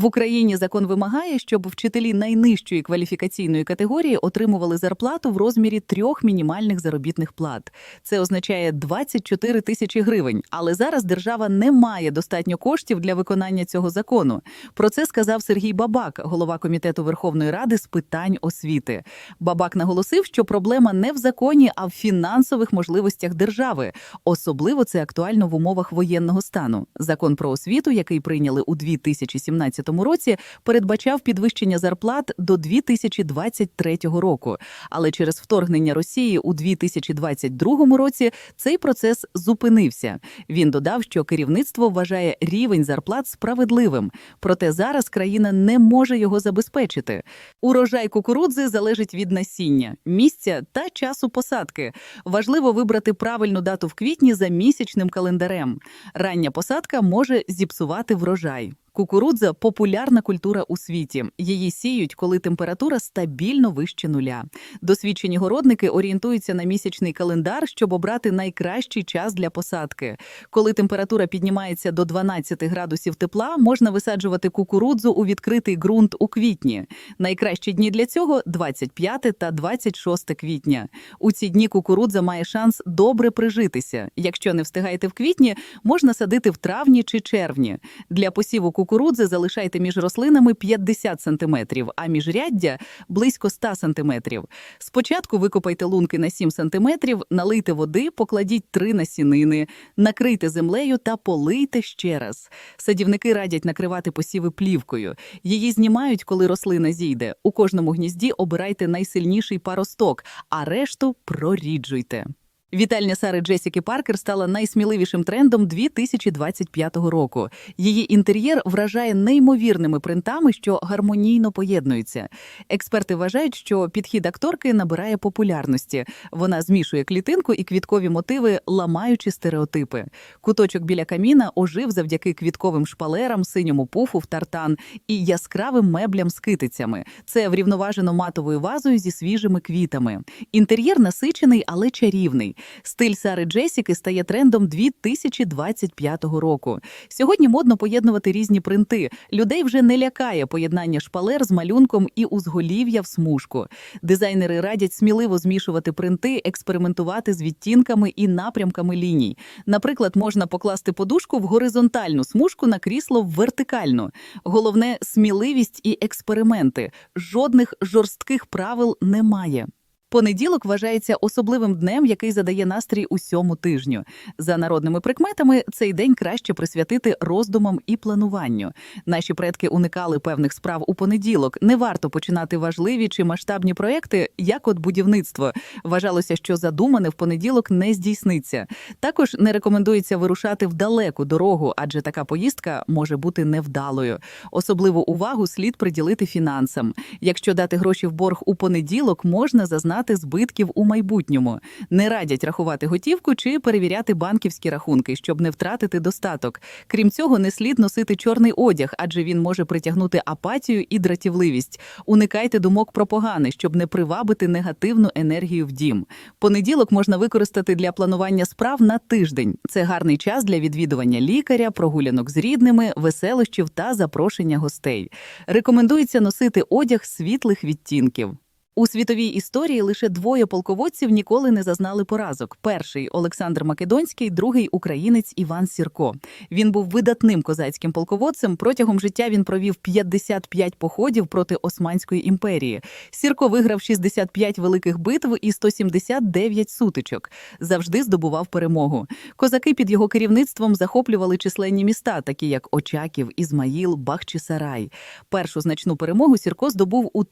В Україні закон вимагає, щоб вчителі найнижчої кваліфікаційної категорії отримували зарплату в розмірі трьох мінімальних заробітних плат. Це означає 24 тисячі гривень. Але зараз держава не має достатньо коштів для виконання цього закону. Про це сказав Сергій Бабак, голова комітету Верховної Ради з питань освіти. Бабак наголосив, що проблема не в законі, а в фінансових можливостях держави. Особливо це актуально в умовах воєнного стану. Закон про освіту, який прийняли у 2017 році, передбачав підвищення зарплат до 2023 року. Але через вторгнення Росії у 2022 році цей процес зупинився. Він додав, що керівництво вважає рівень зарплат справедливим, проте зараз країна не може його забезпечити. Урожай кукурудзи залежить від насіння, місця та часу посадки. Важливо вибрати правильну дату в квітні за місячним календарем. Рання посадка може зіпсувати врожай. Кукурудза популярна культура у світі. Її сіють, коли температура стабільно вище нуля. Досвідчені городники орієнтуються на місячний календар, щоб обрати найкращий час для посадки. Коли температура піднімається до 12 градусів тепла, можна висаджувати кукурудзу у відкритий ґрунт у квітні. Найкращі дні для цього 25 та 26 квітня. У ці дні кукурудза має шанс добре прижитися. Якщо не встигаєте в квітні, можна садити в травні чи червні. Для посіву кукурудзи залишайте між рослинами 50 см, а міжряддя – близько 100 см. Спочатку викопайте лунки на 7 см, налийте води, покладіть три насінини, накрийте землею та полийте ще раз. Садівники радять накривати посіви плівкою. Її знімають, коли рослина зійде. У кожному гнізді обирайте найсильніший паросток, а решту проріджуйте. Вітальня Сари Джесіки Паркер стала найсміливішим трендом 2025 року. Її інтер'єр вражає неймовірними принтами, що гармонійно поєднуються. Експерти вважають, що підхід акторки набирає популярності. Вона змішує клітинку і квіткові мотиви, ламаючи стереотипи. Куточок біля каміна ожив завдяки квітковим шпалерам, синьому пуфу в тартан і яскравим меблям з китицями. Це врівноважено матовою вазою зі свіжими квітами. Інтер'єр насичений, але чарівний. Стиль Сари Джесіки стає трендом 2025 року. Сьогодні модно поєднувати різні принти. Людей вже не лякає поєднання шпалер з малюнком і узголів'я в смужку. Дизайнери радять сміливо змішувати принти, експериментувати з відтінками і напрямками ліній. Наприклад, можна покласти подушку в горизонтальну смужку на крісло в вертикальну. Головне сміливість і експерименти. Жодних жорстких правил немає. Понеділок вважається особливим днем, який задає настрій усьому тижню. За народними прикметами, цей день краще присвятити роздумам і плануванню. Наші предки уникали певних справ у понеділок. Не варто починати важливі чи масштабні проекти, як от будівництво. Вважалося, що задумане в понеділок не здійсниться. Також не рекомендується вирушати в далеку дорогу, адже така поїздка може бути невдалою. Особливу увагу слід приділити фінансам. Якщо дати гроші в борг у понеділок, можна зазнати збитків у майбутньому. Не радять рахувати готівку чи перевіряти банківські рахунки, щоб не втратити достаток. Крім цього, не слід носити чорний одяг, адже він може притягнути апатію і дратівливість. Уникайте думок про погане, щоб не привабити негативну енергію в дім. Понеділок можна використати для планування справ на тиждень. Це гарний час для відвідування лікаря, прогулянок з рідними, веселощів та запрошення гостей. Рекомендується носити одяг світлих відтінків. У світовій історії лише двоє полководців ніколи не зазнали поразок. Перший Олександр Македонський, другий українець Іван Сірко. Він був видатним козацьким полководцем. Протягом життя він провів 55 походів проти Османської імперії. Сірко виграв 65 великих битв і 179 сутичок. Завжди здобував перемогу. Козаки під його керівництвом захоплювали численні міста, такі як Очаків, Ізмаїл, Бахчисарай. Першу значну перемогу Сірко здобув у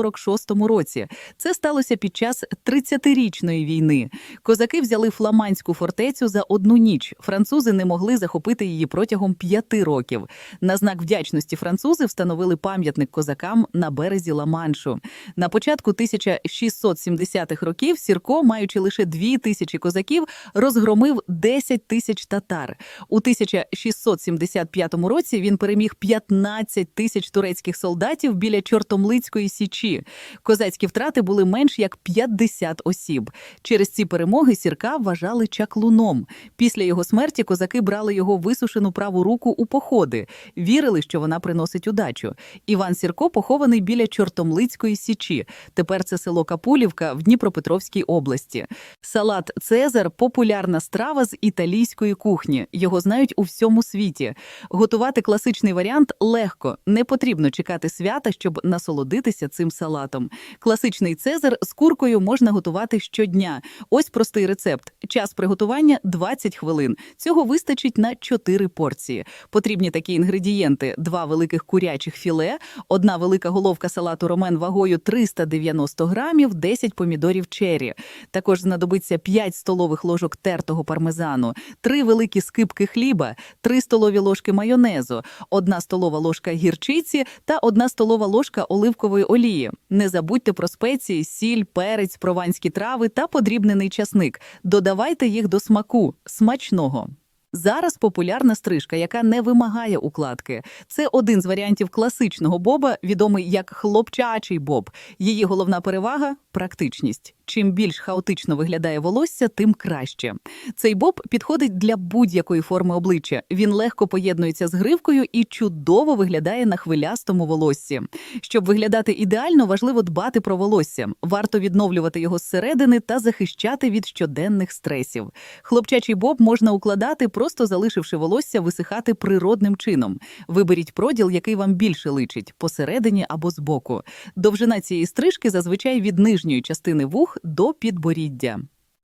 1646 році. Це сталося під час 30-річної війни. Козаки взяли фламандську фортецю за одну ніч. Французи не могли захопити її протягом п'яти років. На знак вдячності французи встановили пам'ятник козакам на березі Ла-Маншу. На початку 1670-х років Сірко, маючи лише дві тисячі козаків, розгромив 10 тисяч татар. У 1675 році він переміг 15 тисяч турецьких солдатів біля Чортомлицької січі. Січі. Козацькі втрати були менш як 50 осіб. Через ці перемоги Сірка вважали чаклуном. Після його смерті козаки брали його висушену праву руку у походи, вірили, що вона приносить удачу. Іван Сірко похований біля Чортомлицької Січі. Тепер це село Капулівка в Дніпропетровській області. Салат Цезар популярна страва з італійської кухні. Його знають у всьому світі. Готувати класичний варіант легко, не потрібно чекати свята, щоб насолодитися цим салатом. Класичний Цезар з куркою можна готувати щодня. Ось простий рецепт. Час приготування 20 хвилин. Цього вистачить на 4 порції. Потрібні такі інгредієнти: два великих курячих філе, одна велика головка салату ромен вагою 390 грамів, 10 помідорів чері. Також знадобиться 5 столових ложок тертого пармезану, 3 великі скибки хліба, 3 столові ложки майонезу, 1 столова ложка гірчиці та 1 столова ложка оливкової олії. Не забудьте про спеції, сіль, перець, прованські трави та подрібнений часник. Додавайте їх до смаку. Смачного! Зараз популярна стрижка, яка не вимагає укладки. Це один з варіантів класичного боба, відомий як хлопчачий боб. Її головна перевага практичність. Чим більш хаотично виглядає волосся, тим краще. Цей боб підходить для будь-якої форми обличчя. Він легко поєднується з гривкою і чудово виглядає на хвилястому волоссі. Щоб виглядати ідеально, важливо дбати про волосся. Варто відновлювати його зсередини та захищати від щоденних стресів. Хлопчачий боб можна укладати, просто залишивши волосся висихати природним чином. Виберіть проділ, який вам більше личить посередині або збоку. Довжина цієї стрижки зазвичай від нижньої частини вух до підборіддя.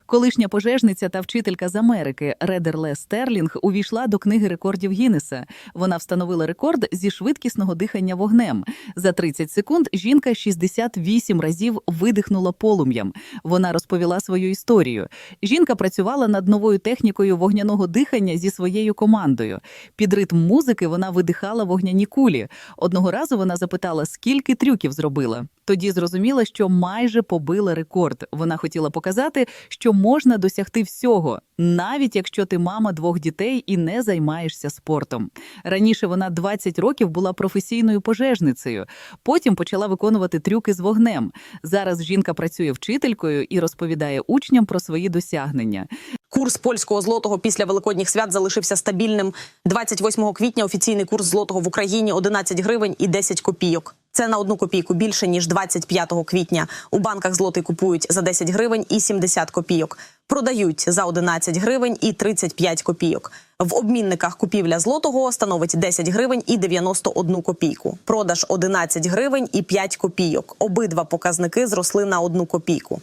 Колишня пожежниця та вчителька з Америки Редерле Стерлінг увійшла до книги рекордів Гіннеса. Вона встановила рекорд зі швидкісного дихання вогнем. За 30 секунд жінка 68 разів видихнула полум'ям. Вона розповіла свою історію. Жінка працювала над новою технікою вогняного дихання зі своєю командою. Під ритм музики вона видихала вогняні кулі. Одного разу вона запитала, скільки трюків зробила. Тоді зрозуміла, що майже побила рекорд. Вона хотіла показати, що можна досягти всього, навіть якщо ти мама двох дітей і не займаєшся спортом. Раніше вона 20 років була професійною пожежницею, потім почала виконувати трюки з вогнем. Зараз жінка працює вчителькою і розповідає учням про свої досягнення. Курс польського злотого після великодніх свят залишився стабільним. 28 квітня офіційний курс злотого в Україні 11 гривень і 10 копійок. Це на одну копійку більше ніж 25 квітня. У банках злотий купують за 10 гривень і 70 копійок. Продають за 11 гривень і 35 копійок. В обмінниках купівля злотого становить 10 гривень і 91 копійку. Продаж 11 гривень і 5 копійок. Обидва показники зросли на одну копійку.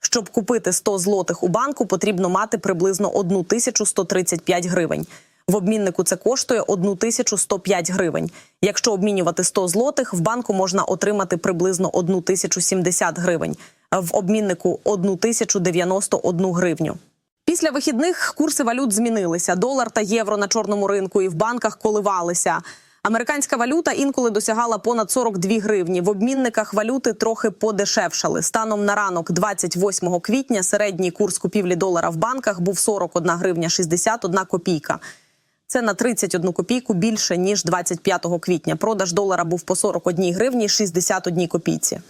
Щоб купити 100 злотих у банку, потрібно мати приблизно 1135 гривень. В обміннику це коштує 1105 гривень. Якщо обмінювати 100 злотих, в банку можна отримати приблизно 1070 гривень. В обміннику 1091 гривню. Після вихідних курси валют змінилися. Долар та євро на чорному ринку і в банках коливалися. Американська валюта інколи досягала понад 42 гривні. В обмінниках валюти трохи подешевшали. Станом на ранок, 28 квітня, середній курс купівлі долара в банках був 41 гривня 61 копійка. Це на 31 копійку більше ніж 25 квітня. Продаж долара був по 41 гривні 61 копійці.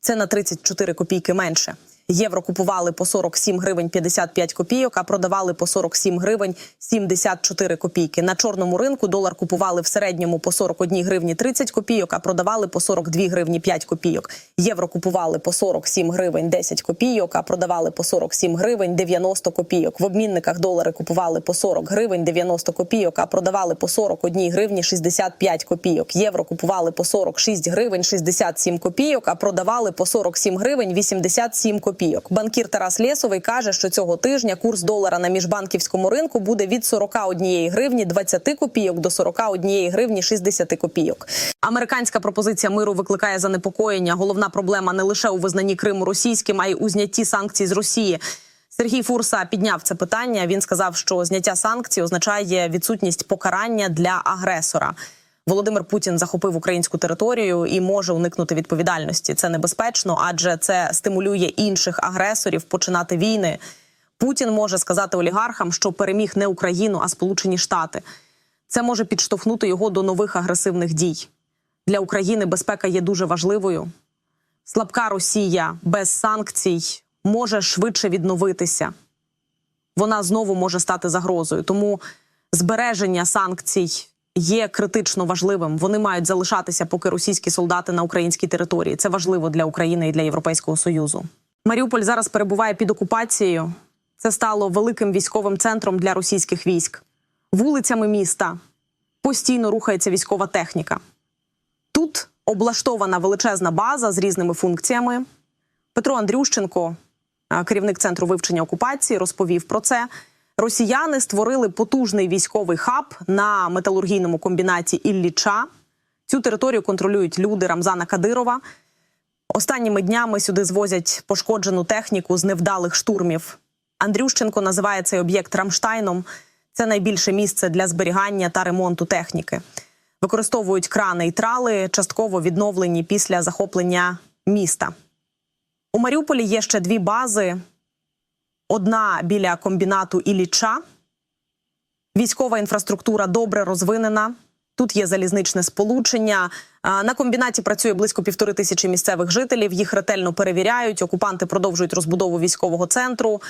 Це на 34 копійки менше. Євро купували по 47 гривень 55 копійок, а продавали по 47 гривень 74 копійки. На чорному ринку долар купували в середньому по 41 гривні 30 копійок, а продавали по 42 гривні 5 копійок. Євро купували по 47 гривень 10 копійок, а продавали по 47 гривень 90 копійок. В обмінниках долари купували по 40 гривень 90 копійок, а продавали по 41 гривні 65 копійок. Євро купували по 46 гривень 67 копійок, а продавали по 47 гривень 87 копійок копійок. Банкір Тарас Лєсовий каже, що цього тижня курс долара на міжбанківському ринку буде від 41 гривні 20 копійок до 41 гривні 60 копійок. Американська пропозиція миру викликає занепокоєння. Головна проблема не лише у визнанні Криму російським, а й у знятті санкцій з Росії. Сергій Фурса підняв це питання. Він сказав, що зняття санкцій означає відсутність покарання для агресора. Володимир Путін захопив українську територію і може уникнути відповідальності. Це небезпечно, адже це стимулює інших агресорів починати війни. Путін може сказати олігархам, що переміг не Україну, а Сполучені Штати. Це може підштовхнути його до нових агресивних дій. Для України безпека є дуже важливою. слабка Росія без санкцій може швидше відновитися. Вона знову може стати загрозою. Тому збереження санкцій є критично важливим. Вони мають залишатися, поки російські солдати на українській території. Це важливо для України і для Європейського союзу. Маріуполь зараз перебуває під окупацією. Це стало великим військовим центром для російських військ. Вулицями міста постійно рухається військова техніка. Тут облаштована величезна база з різними функціями. Петро Андрющенко, керівник центру вивчення окупації, розповів про це. Росіяни створили потужний військовий хаб на металургійному комбінаті Ілліча. Цю територію контролюють люди Рамзана Кадирова. Останніми днями сюди звозять пошкоджену техніку з невдалих штурмів. Андрющенко називає цей об'єкт Рамштайном. Це найбільше місце для зберігання та ремонту техніки. Використовують крани і трали, частково відновлені після захоплення міста. У Маріуполі є ще дві бази: одна біля комбінату Ілліча. Військова інфраструктура добре розвинена. Тут є залізничне сполучення. На комбінаті працює близько півтори тисячі місцевих жителів. Їх ретельно перевіряють. Окупанти продовжують розбудову військового центру.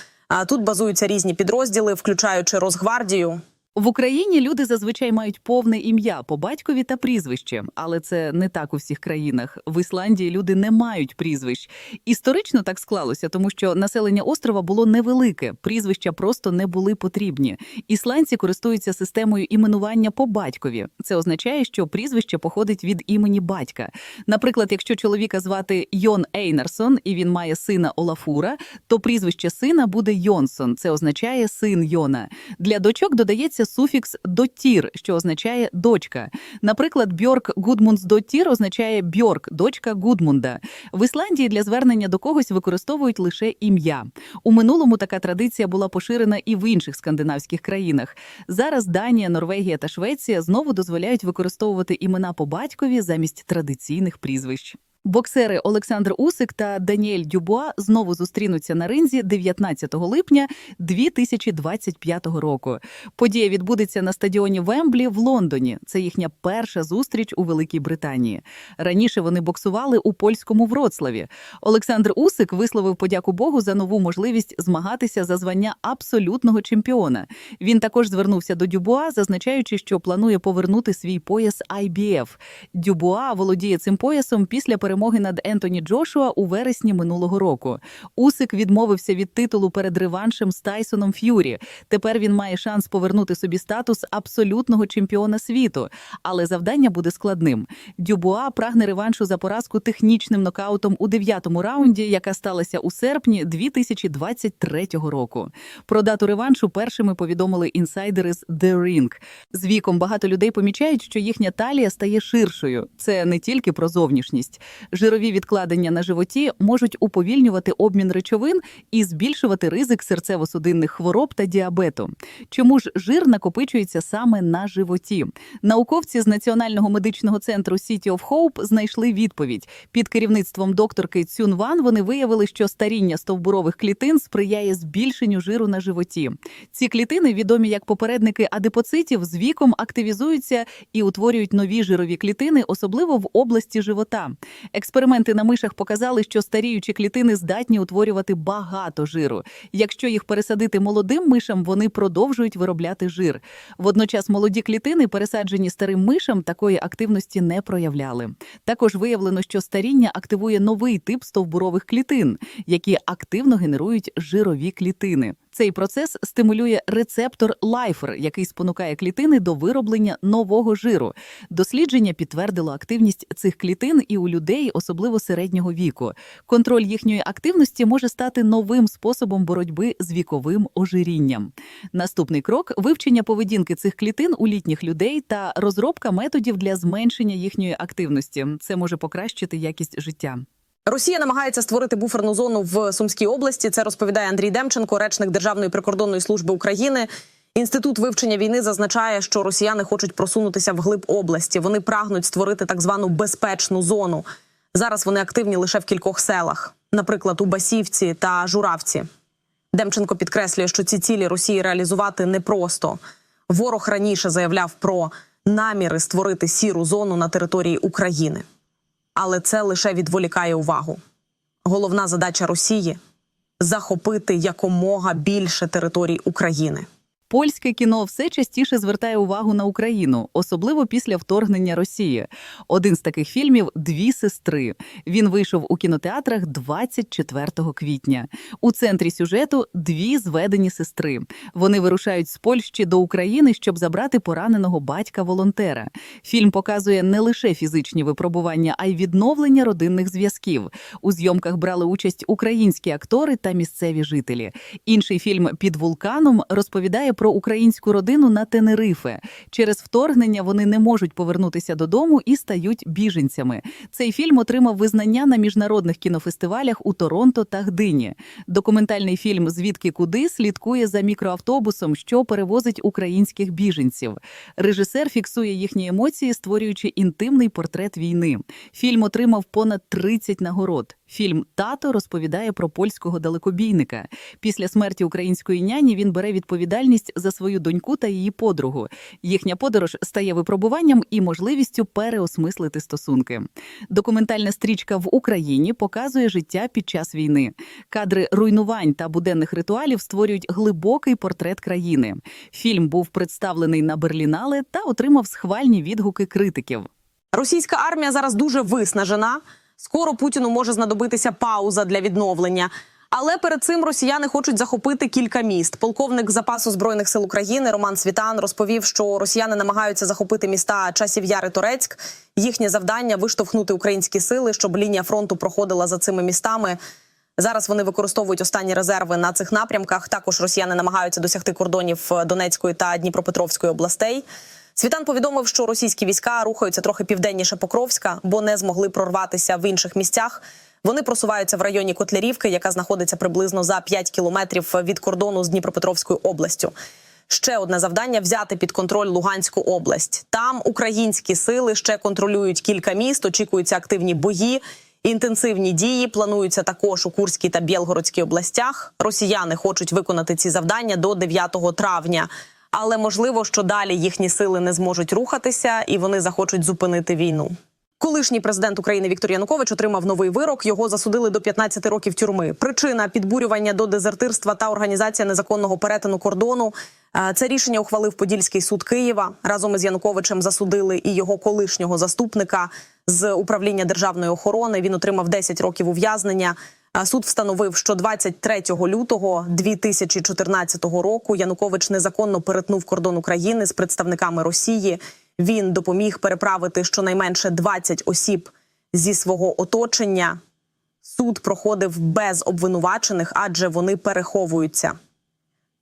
Тут базуються різні підрозділи, включаючи Росгвардію. В Україні люди зазвичай мають повне ім'я по батькові та прізвище, але це не так у всіх країнах. В Ісландії люди не мають прізвищ. Історично так склалося, тому що населення острова було невелике, прізвища просто не були потрібні. Ісландці користуються системою іменування по батькові. Це означає, що прізвище походить від імені батька. Наприклад, якщо чоловіка звати Йон Ейнарсон і він має сина Олафура, то прізвище сина буде Йонсон. Це означає син Йона. Для дочок додається суфікс дотір, що означає дочка. Наприклад, Бьорк Гудмундсдоттір означає Бьорк, дочка Гудмунда. В Ісландії для звернення до когось використовують лише ім'я. У минулому така традиція була поширена і в інших скандинавських країнах. Зараз Данія, Норвегія та Швеція знову дозволяють використовувати імена по батькові замість традиційних прізвищ. Боксери Олександр Усик та Даніель Дюбуа знову зустрінуться на ринзі 19 липня 2025 року. Подія відбудеться на стадіоні Вемблі в Лондоні. Це їхня перша зустріч у Великій Британії. Раніше вони боксували у польському Вроцлаві. Олександр Усик висловив подяку Богу за нову можливість змагатися за звання абсолютного чемпіона. Він також звернувся до Дюбуа, зазначаючи, що планує повернути свій пояс IBF. Дюбуа володіє цим поясом після перемоги над Ентоні Джошуа у вересні минулого року. Усик відмовився від титулу перед реваншем з Тайсоном Ф'юрі. Тепер він має шанс повернути собі статус абсолютного чемпіона світу, але завдання буде складним. Дюбуа прагне реваншу за поразку технічним нокаутом у дев'ятому раунді, яка сталася у серпні 2023 року. Про дату реваншу першими повідомили інсайдери з The Ring. З віком багато людей помічають, що їхня талія стає ширшою. Це не тільки про зовнішність. Жирові відкладення на животі можуть уповільнювати обмін речовин і збільшувати ризик серцево-судинних хвороб та діабету. Чому ж жир накопичується саме на животі? Науковці з Національного медичного центру City of Hope знайшли відповідь. Під керівництвом докторки Цюн Ван вони виявили, що старіння стовбурових клітин сприяє збільшенню жиру на животі. Ці клітини, відомі як попередники адипоцитів, з віком активізуються і утворюють нові жирові клітини, особливо в області живота. Експерименти на мишах показали, що старіючі клітини здатні утворювати багато жиру. Якщо їх пересадити молодим мишам, вони продовжують виробляти жир. Водночас молоді клітини, пересаджені старим мишам, такої активності не проявляли. Також виявлено, що старіння активує новий тип стовбурових клітин, які активно генерують жирові клітини. Цей процес стимулює рецептор лайфер, який спонукає клітини до вироблення нового жиру. Дослідження підтвердило активність цих клітин і у людей, особливо середнього віку. Контроль їхньої активності може стати новим способом боротьби з віковим ожирінням. Наступний крок вивчення поведінки цих клітин у літніх людей та розробка методів для зменшення їхньої активності. Це може покращити якість життя. Росія намагається створити буферну зону в Сумській області. Це розповідає Андрій Демченко, речник Державної прикордонної служби України. Інститут вивчення війни зазначає, що росіяни хочуть просунутися вглиб області. Вони прагнуть створити так звану безпечну зону. Зараз вони активні лише в кількох селах, наприклад, у Басівці та Журавці. Демченко підкреслює, що ці цілі Росії реалізувати непросто. Ворог раніше заявляв про наміри створити сіру зону на території України. Але це лише відволікає увагу. Головна задача Росії захопити якомога більше територій України. Польське кіно все частіше звертає увагу на Україну, особливо після вторгнення Росії. Один з таких фільмів Дві сестри. Він вийшов у кінотеатрах 24 квітня. У центрі сюжету дві зведені сестри. Вони вирушають з Польщі до України, щоб забрати пораненого батька-волонтера. Фільм показує не лише фізичні випробування, а й відновлення родинних зв'язків. У зйомках брали участь українські актори та місцеві жителі. Інший фільм Під вулканом розповідає про українську родину на Тенерифе. Через вторгнення вони не можуть повернутися додому і стають біженцями. Цей фільм отримав визнання на міжнародних кінофестивалях у Торонто та Гдині. Документальний фільм Звідки куди слідкує за мікроавтобусом, що перевозить українських біженців. Режисер фіксує їхні емоції, створюючи інтимний портрет війни. Фільм отримав понад 30 нагород. Фільм Тато розповідає про польського далекобійника. Після смерті української няні він бере відповідальність за свою доньку та її подругу. Їхня подорож стає випробуванням і можливістю переосмислити стосунки. Документальна стрічка в Україні показує життя під час війни. Кадри руйнувань та буденних ритуалів створюють глибокий портрет країни. Фільм був представлений на Берлінале та отримав схвальні відгуки критиків. Російська армія зараз дуже виснажена. Скоро Путіну може знадобитися пауза для відновлення. Але перед цим росіяни хочуть захопити кілька міст. Полковник запасу збройних сил України Роман Світан розповів, що росіяни намагаються захопити міста Часів Яр і Торецьк. Їхнє завдання виштовхнути українські сили, щоб лінія фронту проходила за цими містами. Зараз вони використовують останні резерви на цих напрямках. Також росіяни намагаються досягти кордонів Донецької та Дніпропетровської областей. Світан повідомив, що російські війська рухаються трохи південніше Покровська, бо не змогли прорватися в інших місцях. Вони просуваються в районі Котлярівки, яка знаходиться приблизно за 5 кілометрів від кордону з Дніпропетровською областю. Ще одне завдання взяти під контроль Луганську область. Там українські сили ще контролюють кілька міст. Очікуються активні бої. Інтенсивні дії плануються також у Курській та Білгородській областях. Росіяни хочуть виконати ці завдання до 9 травня. Але можливо, що далі їхні сили не зможуть рухатися, і вони захочуть зупинити війну. Колишній президент України Віктор Янукович отримав новий вирок. Його засудили до 15 років тюрми. Причина підбурювання до дезертирства та організація незаконного перетину кордону. Е, Це рішення ухвалив Подільський суд Києва. Разом із Януковичем засудили і його колишнього заступника з управління державної охорони. Він отримав 10 років ув'язнення. А Суд встановив, що 23 лютого 2014 року Янукович незаконно перетнув кордон України з представниками Росії. Він допоміг переправити щонайменше 20 осіб зі свого оточення. Суд проходив без обвинувачених, адже вони переховуються.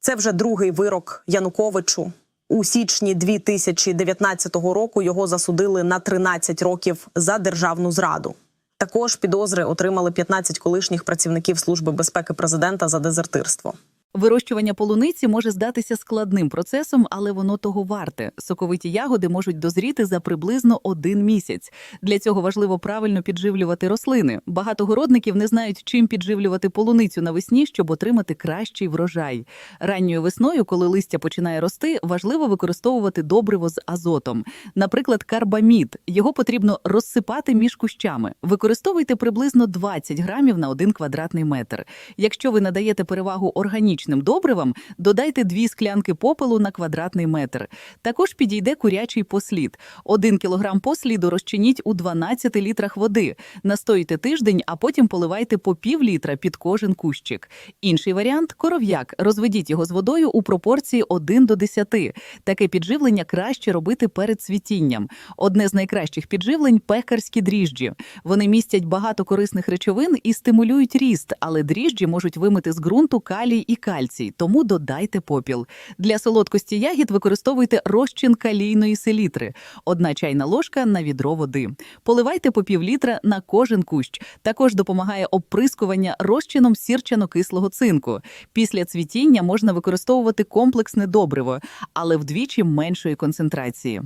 Це вже другий вирок Януковичу. У січні 2019 року його засудили на 13 років за державну зраду. Також підозри отримали 15 колишніх працівників Служби безпеки президента за дезертирство. Вирощування полуниці може здатися складним процесом, але воно того варте. Соковиті ягоди можуть дозріти за приблизно один місяць. Для цього важливо правильно підживлювати рослини. Багато городників не знають, чим підживлювати полуницю навесні, щоб отримати кращий врожай. Ранньою весною, коли листя починає рости, важливо використовувати добриво з азотом. Наприклад, карбамід. Його потрібно розсипати між кущами. Використовуйте приблизно 20 грамів на один квадратний метр. Якщо ви надаєте перевагу органічним добривам, додайте дві склянки попелу на квадратний метр. Також підійде курячий послід. Один кілограм посліду розчиніть у 12 літрах води. Настоїте тиждень, а потім поливайте по пів літра під кожен кущик. Інший варіант коров'як. Розведіть його з водою у пропорції 1 до 10. Таке підживлення краще робити перед цвітінням. Одне з найкращих підживлень пекарські дріжджі. Вони містять багато корисних речовин і стимулюють ріст, але дріжджі можуть вимити з ґрунту калій і кальцій, тому додайте попіл. Для солодкості ягід використовуйте розчин калійної селітри. Одна чайна ложка на відро води. Поливайте по пів літра на кожен кущ. Також допомагає оприскування розчином сірчано-кислого цинку. Після цвітіння можна використовувати комплексне добриво, але вдвічі меншої концентрації.